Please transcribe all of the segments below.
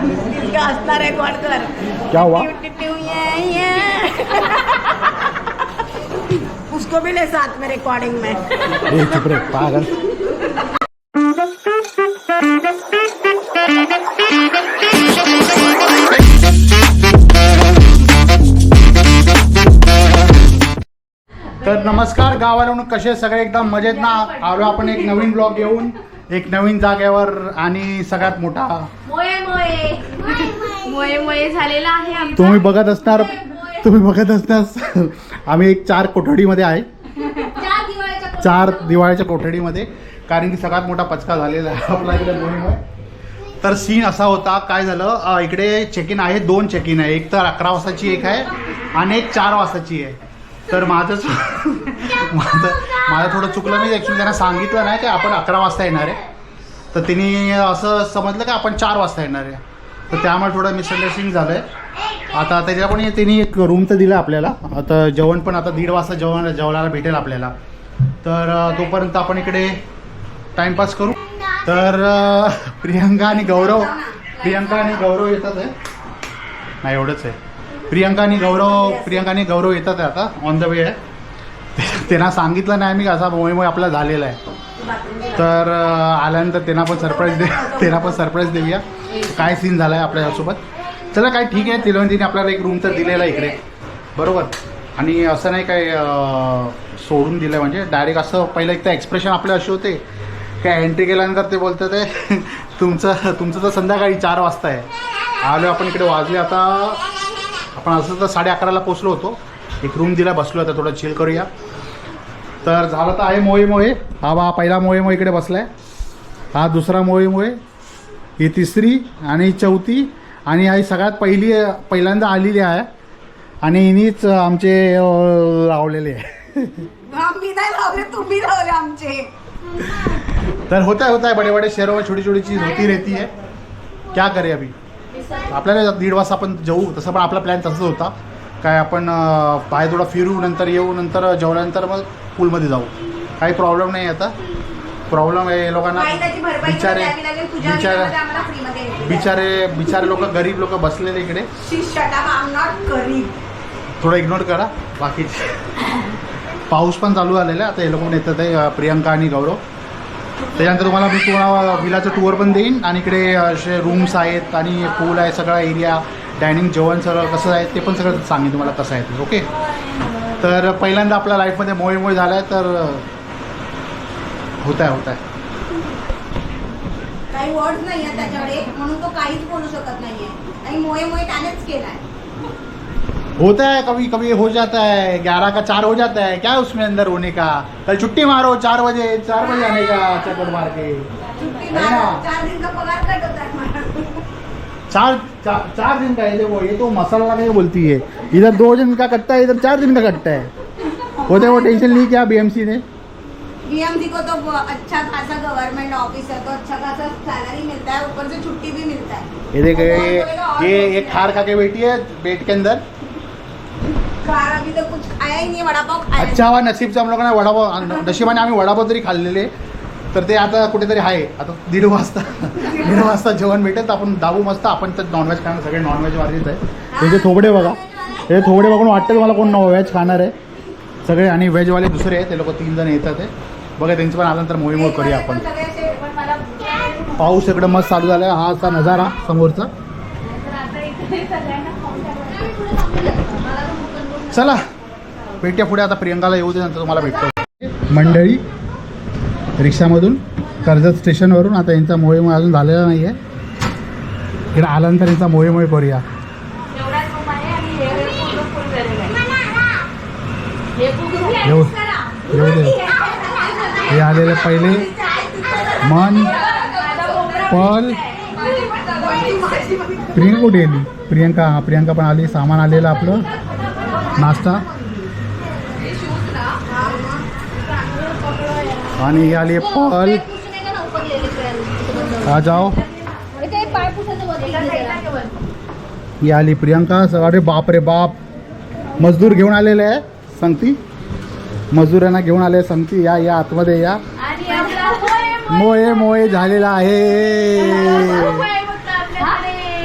इसका हंसना रिकॉर्ड कर। क्या हुआ? ये, ये। उसको भी ले साथ में रिकॉर्डिंग में। ए चुप रे पागल। तर नमस्कार गावाला कसे सगळे एकदम मजेत ना? आलो आपण एक नवीन ब्लॉग घेऊन. एक नवीन जागेवर आणि सगळ्यात मोठा. मोये मोये. मोये मोये झालेला आहे आमचा. तुम्ही बघत असणार तुम्ही बघत असणार. आम्ही एक चार कोठडीमध्ये आहे. चार दिवाळीच्या चार दिवाळीच्या कोठडीमध्ये. कारण की सगळ्यात मोठा पचका झालेला आहे आपला इकडे मोहीम तर सीन असा होता काय झालं? अ, इकडे चेक इन आहे दोन चेक इन आहे. एक तर अकरा वाजताची एक आहे आणि एक चार वाजताची आहे. तर माझंच माझं माझं थोडं चुकलं मी ॲक्च्युली त्यांना सांगितलं नाही की आपण अकरा वाजता येणार आहे. तर तिने असं समजलं की आपण चार वाजता येणार आहे. तर त्यामुळे थोडं मिसअंडरस्टँडिंग झालं आहे आता त्याच्या पण तिने एक रूम तर दिला आपल्याला. आता जेवण पण आता दीड वाजता जेवण जेवणाला भेटेल आपल्याला. तर तोपर्यंत आपण इकडे टाइमपास करू. तर प्रियंका आणि गौरव प्रियंका आणि गौरव येतात आहे. नाही एवढंच आहे. प्रियंका आणि गौरव प्रियंका आणि गौरव येतात आहे आता ऑन द वे आहे. त्यांना सांगितलं नाही मी असा मोहिमोय आपला झालेला आहे. तर आल्यानंतर त्यांना पण सरप्राईज दे त्यांना पण सरप्राईज देऊया. काय सीन झाला आहे आपल्यासोबत चला काय ठीक आहे. तिला आपल्याला एक रूम तर दिलेला आहे इकडे. बरोबर. आणि असं नाही काय सोडून दिलं आहे म्हणजे डायरेक्ट असं पहिलं एक तर एक्सप्रेशन आपले असे होते. काय एंट्री केल्यानंतर ते बोलतं ते तुमचं तुमचं तर संध्याकाळी चार वाजता आहे. आलो आपण इकडे वाजले आता. आपण असं तर साडे अकराला पोचलो होतो. एक रूम दिला बसलो आता थोडं चिल करूया. तर झालं तर आहे मोहे मोहे हा बा पहिला मोहे मोहे इकडे बसलाय. हा दुसरा मोहे मोहे ही तिसरी आणि चौथी. आणि ही सगळ्यात पहिली पहिल्यांदा आलेली आहे. आणि हिनीच आमचे लावलेले आहे. तर होता है होता है बड़े बड़े शहरों में छोटी छोटी चीज़ होती रहती है क्या करें अभी? आपल्याला दीड वाजता आपण जाऊ तसं पण आपला प्लॅन तसंच होता. काय आपण बाहेर थोडा फिरू नंतर येऊ नंतर जेवल्यानंतर मग पूलमध्ये जाऊ. काही प्रॉब्लेम नाही आता. प्रॉब्लेम आहे हे लोकांना. बिचारे बिचारे. बिचारे बिचारे लोक गरीब लोक बसलेले इकडे. थोडं इग्नोर करा. बाकीचे पाऊस पण चालू झालेला. आता हे लोक येतात प्रियंका आणि गौरव. त्याच्यानंतर तुम्हाला मी तुम्हाला विलाचं टूर पण देईन. आणि इकडे असे रूम्स आहेत आणि पूल आहे सगळा एरिया डायनिंग जेवण सगळं कसं आहे ते पण सगळं सांगेन तुम्हाला कसं आहे ते ओके तर पहिल्यांदा आपल्या लाईफमध्ये मोळे मोळे झाला आहे तर होत आहे होत आहे काही वर्ड नाही आहे त्याच्याकडे म्हणून तो काहीच बोलू शकत नाहीये. आणि मोळे मोळे त्यानेच केलाय. होता है कभी कभी हो जाता है ग्यारह का चार हो जाता है क्या है उसमें अंदर होने का? कल छुट्टी मारो चार बजे चार बजे आने का चक्कर मार के। है ना? चार का है हमारा. चार दिन का है देखो ये तो मसाला नहीं बोलती है। इधर दो दिन का कटता है इधर चार दिन का कटता है। होते वो टेंशन ली क्या बीएमसी ने? बीएमसी को तो अच्छा खासा गवर्नमेंट ऑफ़िस है तो अच्छा खासा सैलरी मिलता है ऊपर से छुट्टी भी मिलता है। ये देखे ये ये एक खार खा के बैठी है पेट के अंदर। अच्छा वा नसीबचा हम लोकांना वडापाव नशिबाने आम्ही वडापाव जरी खाल्लेले. तर ते आता कुठेतरी आहे. आता दीड वाजता दीड वाजता जेवण भेटेल तर आपण दाबू मस्त आपण तर नॉनव्हेज खाणार सगळे नॉनव्हेज वालीच आहे. त्याचे थोबडे बघा हे थोबडे बघून वाटतं तुम्हाला कोण व्हेज खाणार आहे. सगळे आणि व्हेजवाले दुसरे आहेत ते लोक तीन जण येतात आहे. बघा त्यांचं पण आल्यानंतर मोहीमोह करूया आपण. पाऊस इकडं मस्त चालू झाला आहे हा असा नजारा समोरचा. चला भेटूया पुढे. आता प्रियंकाला येऊ दे नंतर तुम्हाला भेटतो. मंडळी रिक्षामधून कर्जत स्टेशनवरून आता यांचा मोहीम अजून झालेला नाही आहे इकडे आल्यानंतर यांचा मोहीम करूया. येऊ येऊ दे हे आलेले पहिले. मन पल. प्रियंका कुठे गेली प्रियंका प्रियंका पण आली सामान आलेलं आपलं. नाश्ता. आणि ही आली पल आ जाओ. ही आली प्रियंका. अरे बाप रे बाप. मजदूर घेऊन आलेले आहे सांगती. मजुरांना घेऊन आले सांगती. या या आतमध्ये या. मोये मोये झालेला आहे होय होतं आपल्याकडे.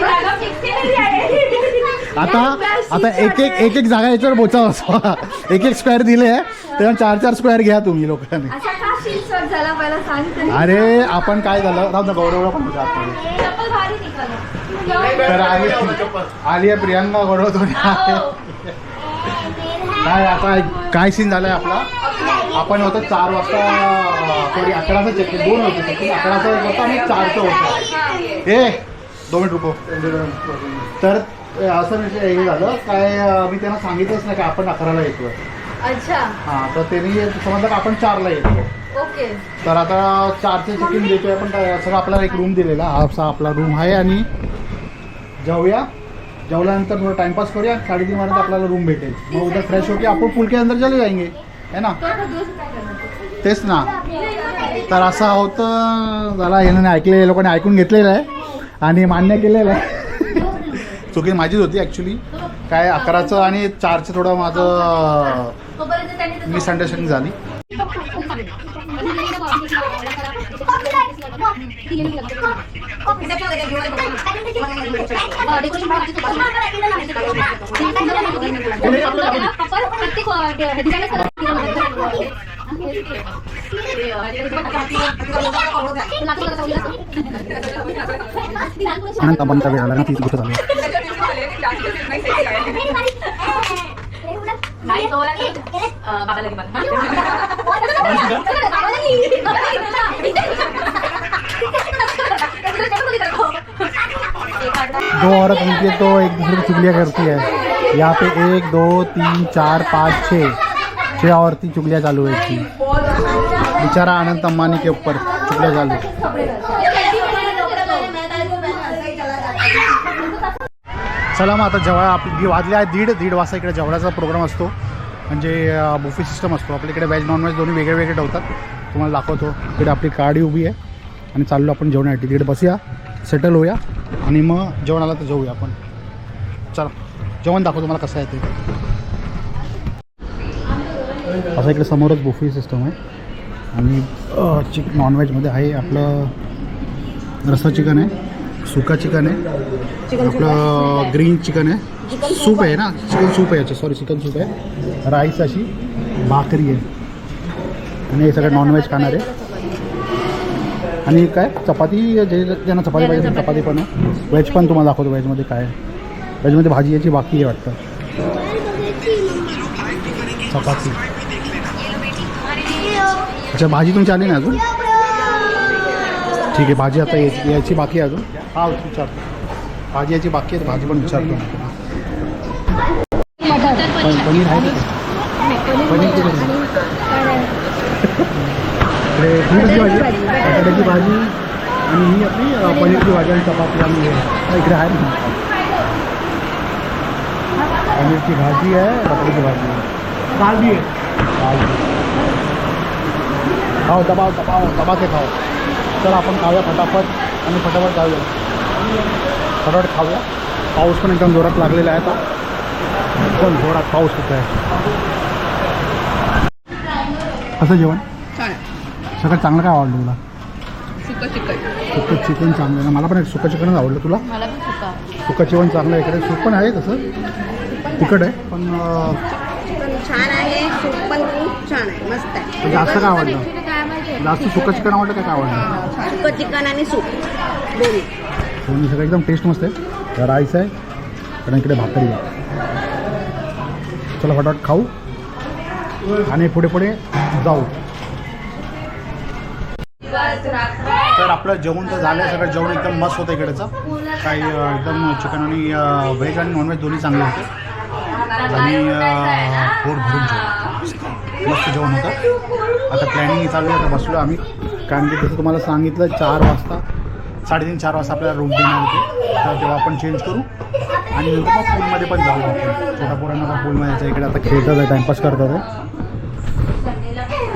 जागा फिक्स आहे आता आता एक एक एक एक जागा याच्यावर बोचा बसवा एक एक स्क्वेअर दिले आहे. तेव्हा चार चार स्क्वेअर घ्या तुम्ही लोकांनी. असा. अरे आपण काय झालं? राहू ना गौरवला पण निघालं. तर आली आली आहे प्रियांका गौरव. हो. काय आता काय सीन झालाय आपला? आपण होतं चार वाजता थोडी अकराचं चेक दोन होते चेक अकराचं होतं आणि चारचं होतं ए दोन मिनिट रुको. तर असं म्हणजे हे झालं. काय मी त्यांना सांगितलंच नाही की आपण अकराला येतो अच्छा. हां तर त्यांनी समजलं की आपण चारला येतो ओके. तर आता चारचे चेक इन देतोय. आपण काय- सगळं आपल्याला एक रूम दिलेला. हा असा आपला रूम आहे आणि जाऊया. जेवल्यानंतर थोडं टाइमपास करूया. साडेतीन वाजता आपल्याला रूम भेटेल. मग उद्या फ्रेश होके आपण पुल के अंदर चले जाएंगे है ना? तेच ना. तर असं होतं झाला यानं ऐकले लोकांनी ऐकून घेतलेलं आहे. आणि मान्य केलेलं आहे. चुकी माझीच होती ॲक्च्युली काय अकराचं आणि चारचं थोडं माझं तोपर्यंत त्यांनी मिसअंडरस्टँडिंग झाली अनंत तो. अं, घे मला. दो औरत उनकी तो एक दूसरे की चुगलियाँ करती है यहाँ पे एक दो तीन चार पाँच छः छः चुकल्या चालू व्हायची. बिचारा आनंद अनंत अंबानी के ऊपर चुगलियाँ चालू चला मग आता जेव्हा आपली वाजले आहे दीड दीड वाजता इकडे जेवणाचा प्रोग्राम असतो. म्हणजे बुफे सिस्टम असतो. आपल्याकडे व्हेज नॉनव्हेज दोन्ही वेगळे वेगळे ठेवतात. तुम्हाला दाखवतो. इकडे आपली गाडी उभी आहे. आणि चाललो आपण जेवणासाठी. तिकडे बसूया सेटल होऊया. आणि मग जेवणाला तर जाऊया आपण. चला. जेवण दाखवतो मला कसं आहे ते. असं इकडे समोरच बुफे सिस्टम आहे. आणि चिक नॉनव्हेजमध्ये आहे आपलं रस्सा चिकन आहे सुका चिकन आहे आपलं ग्रीन चिकन आहे. सूप आहे ना? चिकन सूप आहे याचं. सॉरी चिकन सूप आहे. राईस अशी भाकरी आहे. आणि हे सगळं नॉनव्हेज खाणार आहे. आणि काय? चपाती जे ज्यांना चपाती पाहिजे चपाती. पण आहे. व्हेज पण तुम्हाला दाखवतो व्हेजमध्ये काय आहे. व्हेजमध्ये भाजी याची बाकी आहे वाटतं. चपाती. अच्छा भाजी तुमची आली नाही अजून? ठीक आहे भाजी आता याची याची बाकी आहे अजून. हा विचारतो. भाजी याची बाकी आहे भाजी पण विचारतो. पनीर आहे पनीरची भाजी बटाट्याची भाजी आणि ही आपली पनीरची भाजी आणि चपाती आणि इकडे आहे ना. पनीरची भाजी आहे बटाट्याची भाजी आहे. दाल भी आहे. खाओ दबाव दबाव दबा के खाओ चला आपण खाऊया फटाफट आणि फटाफट जाऊया फटाफट खाऊया. पाऊस पण एकदम जोरात लागलेला आहे आता. एकदम जोरात पाऊस होत आहे. कसं जेवण? सगळं चांगलं काय आवडलं तुला? सुकं चिकन. सुकं चिकन चांगलं. ना मला पण एक सुकं चिकनच आवडलं तुला. सुका जेवण चांगलं आहे इकडे. सूप पण आहे तसं. तिखट आहे. पण चिकन छान आहे. सूप पण खूप छान आहे. मस्त आहे. जास्त काय आवडलं? जास्त सुकं चिकन आवडलं का काय आवडलं? सुकं चिकन आणि सूप. दोन्ही. दोन्ही सगळं एकदम टेस्ट मस्त आहे. राईस आहे. आणि इकडे भाकरी आहे. चला फटाफट खाऊ. आणि पुढे पुढे जाऊ. तर आपलं जेवण तर झालं सगळं जेवण एकदम मस्त होतं इकडचं. काही अं, एकदम चिकन आणि व्हेज आणि नॉनव्हेज दोन्ही चांगले होते. आणि अं, पोट भरून मस्त जेवण होतं. आता प्लॅनिंग चालू आहे आता बसलो आम्ही. कारण की जसं तुम्हाला सांगितलं चार वाजता साडेतीन चार वाजता आपल्याला रूम देणार होते. तर तेव्हा आपण चेंज करू. आणि नंतर मग पूलमध्ये पण जाऊ आपण. छोट्या पोरांना पूलमध्ये यायचं इकडे आता खेळतात आहे टाईमपास करतात आहे.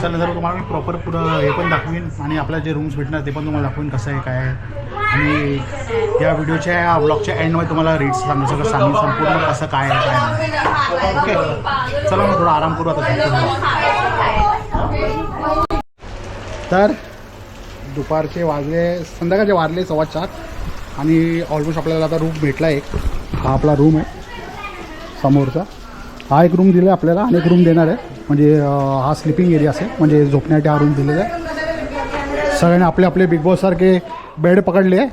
चला जर तुम्हाला मी प्रॉपर पुरं हे पण दाखवीन आणि आपल्याला जे रूम्स भेटणार ते पण तुम्हाला दाखवीन कसं आहे काय आहे. आणि या व्हिडिओच्या या ब्लॉगच्या एंडमध्ये तुम्हाला रेट्स सांगू सगळं सांगून संपूर्ण कसं काय आहे काय नाही. ओके चला मग थोडा आराम करू आता तर दुपारचे वाजले संध्याकाळचे वाजले सव्वा चार आणि ऑलमोस्ट आपल्याला आता रूम भेटला एक. हा आपला रूम आहे समोरचा. हा एक रूम दिला आहे आपल्याला आणि एक रूम देणार आहे. म्हणजे हा स्लिपिंग एरिया असेल. म्हणजे झोपण्यासाठी हा रूम दिलेला आहे. सगळ्यांनी आपले आपले बिग बॉस सारखे बेड पकडले आहे.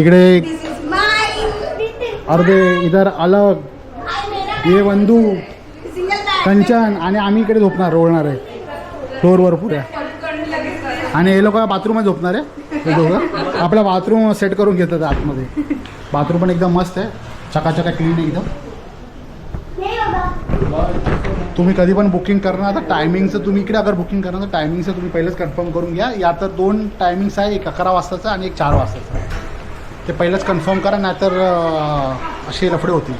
इकडे अर्धे इधर अलग ये बंधू कंचन आणि आम्ही इकडे झोपणार रोवणार आहे. फ्लोअरवर पुऱ्या. आणि हे लोक बाथरूममध्ये झोपणार आहे. हे दोघं. आपला बाथरूम सेट करून घेतात आतमध्ये. बाथरूम पण एकदम मस्त आहे. चकाचका क्लीन आहे एकदम तुम्ही कधी पण बुकिंग करणार तर टायमिंगचं तुम्ही इकडे अगर बुकिंग करणार तर टायमिंगचं तुम्ही पहिलंच कन्फर्म करून घ्या. या तर दोन टायमिंग्स आहे एक अकरा वाजताचा आणि एक चार वाजताचा. ते पहिलंच कन्फर्म करा नाहीतर असे रफडे होतील.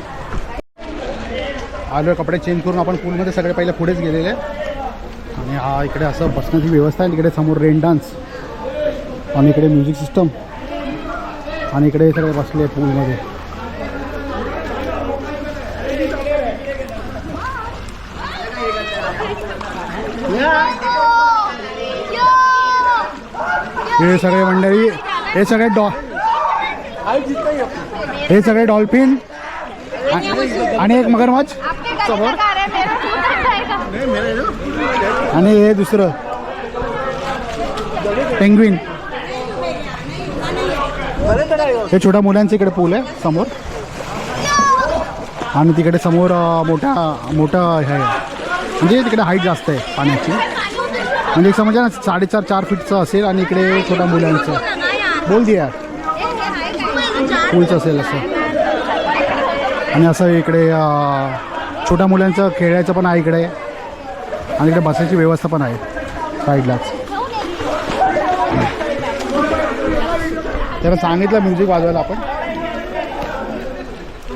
आलो कपडे चेंज करून आपण पूलमध्ये सगळे पहिले पुढेच गेलेले. आणि हा इकडे असं बसण्याची व्यवस्था आहे इकडे समोर रेन डान्स आणि इकडे म्युझिक सिस्टम आणि इकडे सगळे बसले पूलमध्ये. हे सगळे मंडळी हे सगळे डॉ हे सगळे डॉल्फिन आणि एक मगरमच्छ. समोर आणि हे दुसरं. पेंग्विन हे छोट्या मुलांचं इकडे पूल आहे समोर. आणि तिकडे समोर मोठा मोठा हे आहे. म्हणजे तिकडे हाईट जास्त आहे पाण्याची. म्हणजे समजा ना साडेचार चार फीटचं असेल आणि इकडे छोट्या मुलांचं. बोल दिया. पूलचं असेल असं. आणि असं इकडे छोट्या मुलांचं खेळायचं पण आहे इकडे. आणि इकडे बसायची व्यवस्था पण आहे. साईडलाच त्याला सांगितलं म्युझिक वाजवायला आपण.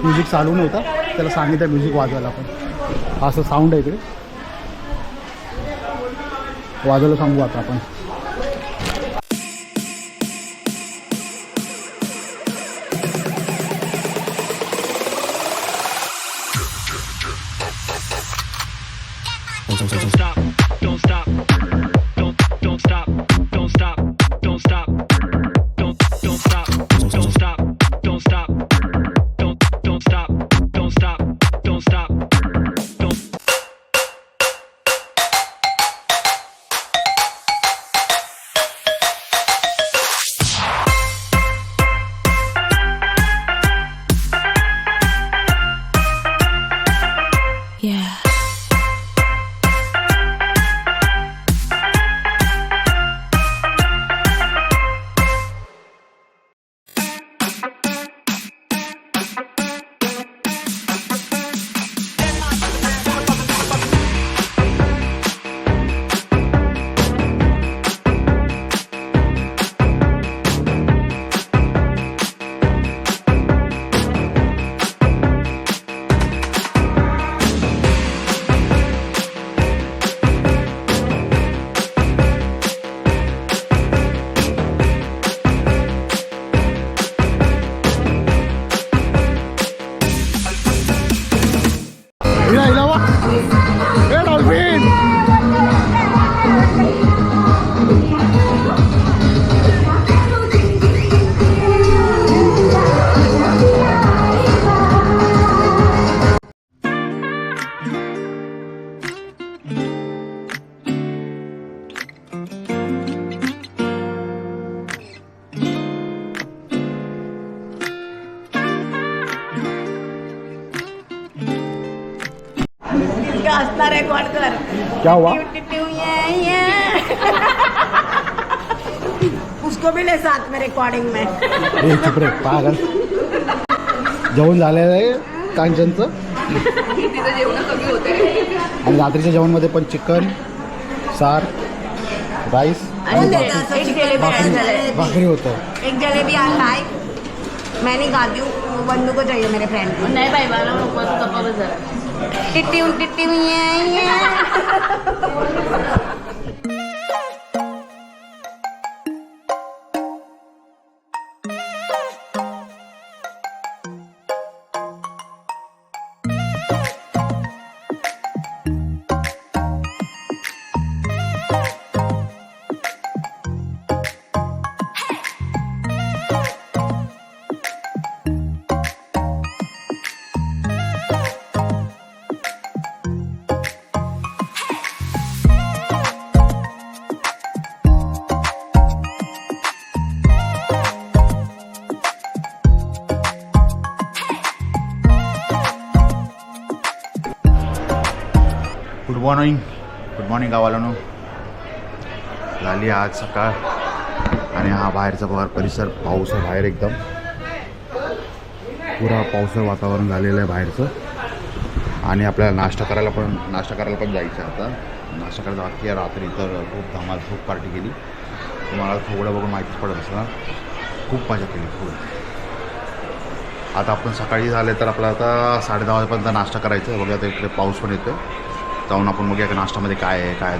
म्युझिक चालू नव्हता. त्याला सांगितलं म्युझिक वाजवायला आपण. असं साऊंड आहे इकडे. वाजवायला सांगू आता आपण. क्या हुआ? उसको भी ले साथ में रिकॉर्डिंग में। हे चुप रे पागल. जेवण झालेलं आहे कांचनचं. आणि रात्रीच्या जेवणमध्ये पण चिकन सार राईस आणि भाकरी. एक जलेबी भाकरी भाकरी होतं. एक जलेबी आता है मैं नहीं खाती हूँ बंधु को चाहिए मेरे फ्रेंड को. नाही बाई मला नको तू गप्पा बस जरा. Titiw-titiw niya yan. Morning good morning गावालानो. झाली आज सकाळ आणि हा बाहेरचा बघा परिसर पाऊस आहे बाहेर एकदम. पुरा पावसाचं वातावरण झालेलं आहे बाहेरचं. आणि आपल्याला नाश्ता करायला पण नाश्ता करायला पण जायचं आहे आता. नाश्ता करायला बाकी आहे रात्री तर खूप धमाल खूप पार्टी केली. तुम्हाला थोडं बघून माहितीच पडत असणार. खूप मजा केली खूप. आता आपण सकाळी झाले तर आपलं आता साडे दहा वाजेपर्यंत नाश्ता करायचा बघा आता इकडे पाऊस पण येतो जाऊन आपण बघूया की नाश्त्यामध्ये काय आहे काय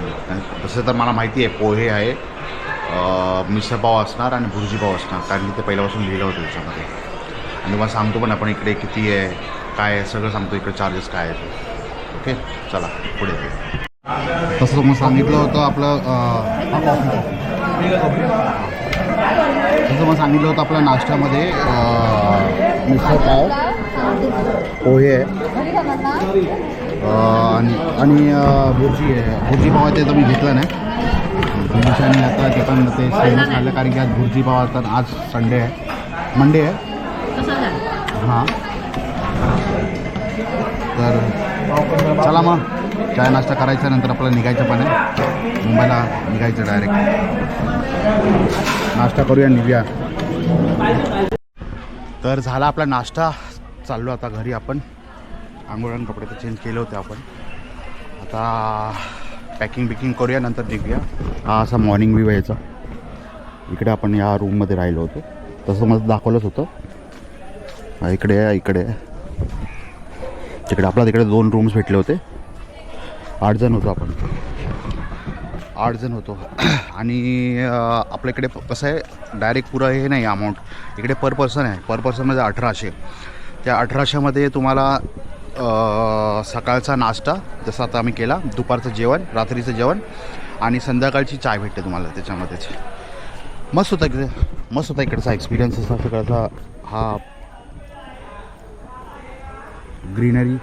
तसं तर मला माहिती आहे पोहे आहे मिसळपाव असणार आणि भुर्जीपाव असणार. कारण की ते पहिल्यापासून लिहिलं होतं त्याच्यामध्ये. आणि तुम्हाला सांगतो पण आपण इकडे किती आहे काय आहे सगळं सांगतो. इकडे चार्जेस काय आहेत. ओके चला पुढे तसं मग सांगितलं होतं आपलं तसं मग सांगितलं होतं आपल्या नाश्त्यामध्ये मिसळपाव पोहे आहे. आणि आणि भुर्जी आहे. भुर्जी पाव ते तर मी घेतलं नाही. दिवसाने आता ते पण ते सेमच खाल्लं कारण की आज भुर्जी पाव तर आज संडे आहे. मंडे आहे? हां. तर चला मग. चाय नाश्ता करायचा नंतर आपल्याला निघायचं पण आहे. मुंबईला निघायचं डायरेक्ट नाश्ता करूया निघूया. तर झाला आपला नाश्ता. चाललो आता घरी आपण. आंघोळ आणि कपडे तर चेंज केले होते आपण. आता पॅकिंग बिकिंग करूया नंतर निघूया. हा असा मॉर्निंग व्ह्यू यायचा इकडे आपण या रूममध्ये राहिलो होतो. तसं मला दाखवलंच होतं. इकडे इकडे तिकडे आपला तिकडे दोन रूम्स भेटले होते. आठ जण होतो आपण. आठ जण होतो. आणि आपल्या इकडे कसं आहे डायरेक्ट पुरं हे नाही अमाऊंट इकडे पर पर्सन आहे. पर पर्सनमध्ये अठराशे. त्या अठराशेमध्ये तुम्हाला सकाळचा नाश्ता जसं आता आम्ही केला. दुपारचं जेवण रात्रीचं जेवण आणि संध्याकाळची चाय भेटते तुम्हाला त्याच्यामध्येच मस्त होता इकडे. मस्त होता इकडचा एक्सपिरियन्स असा सगळ्याचा हा ग्रीनरी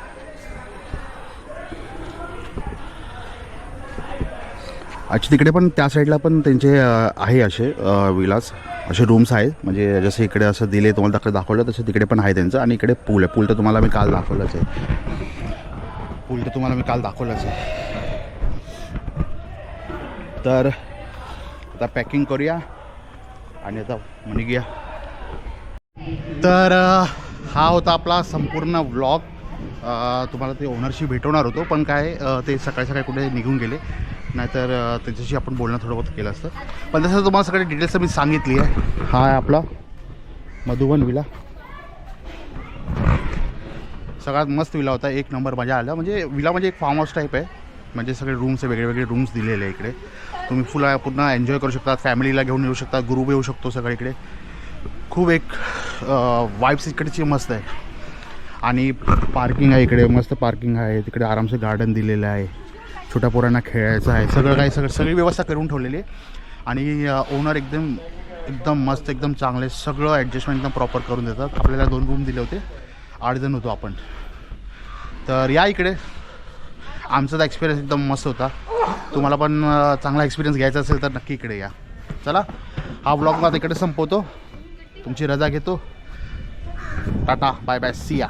अच्छा तिकडे पण त्या साईडला पण त्यांचे आहे असे विलास. असे रूम्स आहेत. म्हणजे जसं इकडे असं दिले तुम्हाला तिकडे दाखवलं तसं तिकडे पण आहे त्यांचं. आणि इकडे पूल आहे. पूल तर तुम्हाला मी काल दाखवलंच आहे. पूल तर तुम्हाला मी काल दाखवलंच आहे. तर आता पॅकिंग करूया आणि आता निघूया तर हा होता आपला संपूर्ण व्लॉग तुम्हाला ते ओनरशी भेटवणार होतो पण काय ते सकाळी सकाळी कुठे निघून गेले. नाहीतर त्याच्याशी आपण बोलणं थोडं बहुत केलं असतं. पण तसं तुम्हाला सगळे डिटेल्स मी सांगितली आहे. हा आहे आपला मधुबन विला. सगळ्यात मस्त विला होता. एक नंबर मजा आला. म्हणजे विला म्हणजे एक फार्म हाऊस टाईप आहे. म्हणजे सगळे रूम्स आहे वेगळे वेगळे रूम्स दिलेले आहे इकडे. तुम्ही फुल पूर्ण एन्जॉय करू शकता. फॅमिलीला घेऊन येऊ शकता. ग्रुप येऊ शकतो सगळे इकडे. खूप एक वाईब्स इकडची मस्त आहे. आणि पार्किंग आहे इकडे. मस्त पार्किंग आहे. तिकडे आरामसे गार्डन दिलेलं आहे. छोट्या पोरांना खेळायचं आहे. सगळं काही सगळं सगळी व्यवस्था करून ठेवलेली आहे. आणि ओनर एकदम एकदम मस्त एकदम चांगले सगळं ॲडजस्टमेंट एकदम प्रॉपर करून देतात. आपल्याला दोन रूम दिले होते. आठ जण होतो आपण. तर या इकडे. आमचा तर एक्सपिरियन्स एकदम मस्त होता. तुम्हाला पण चांगला एक्सपिरियन्स घ्यायचा असेल तर नक्की इकडे या. चला हा ब्लॉग मला इकडे संपवतो. तुमची रजा घेतो. Tata bye bye Siya